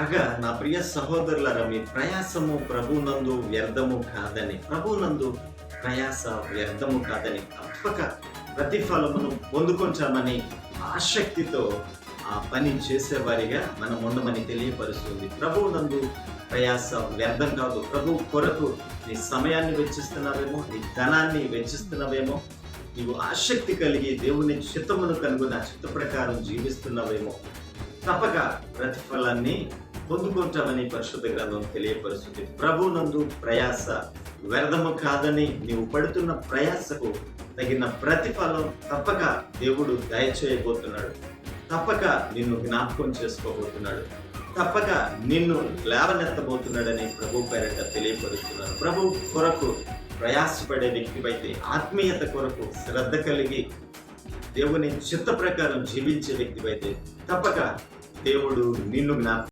కాగా నా ప్రియ సహోదరుల మీ ప్రయాసము ప్రభునందు వ్యర్థము కాదని ప్రభునందు ప్రయాస వ్యర్థము కాదని తప్పక ప్రతిఫలమును పొందుకొంచామని ఆసక్తితో ఆ పని చేసేవారిగా మనం ఉండమని తెలియపరుస్తుంది. ప్రభువునందు ప్రయాస వ్యర్థం కాదు ప్రభు కొరకు నీ సమయాన్ని వెచ్చిస్తున్నావేమో నీ ధనాన్ని వెచ్చిస్తున్నావేమో నీవు ఆసక్తి కలిగి దేవుని చిత్తమును కనుగొని ఆ చిత్త ప్రకారం జీవిస్తున్నావేమో తప్పక ప్రతిఫలాన్ని పొందుకుంటామని పరిశుద్ధ గ్రంథం తెలియపరుస్తుంది. ప్రభునందు ప్రయాస వ్యర్థము కాదని నీవు పడుతున్న ప్రయాసకు తగిన ప్రతిఫలం తప్పక దేవుడు దయచేయబోతున్నాడు. తప్పక నిన్ను జ్ఞాపకం చేసుకోబోతున్నాడు. తప్పక నిన్ను లేవనెత్తబోతున్నాడని ప్రభు పేరట తెలియపరుస్తున్నాడు. ప్రభు కొరకు ప్రయాసపడే వ్యక్తివైతే ఆత్మీయత కొరకు శ్రద్ధ కలిగి దేవుని చిత్త ప్రకారం జీవించే వ్యక్తివైతే తప్పక దేవుడు నిన్ను జ్ఞాపకం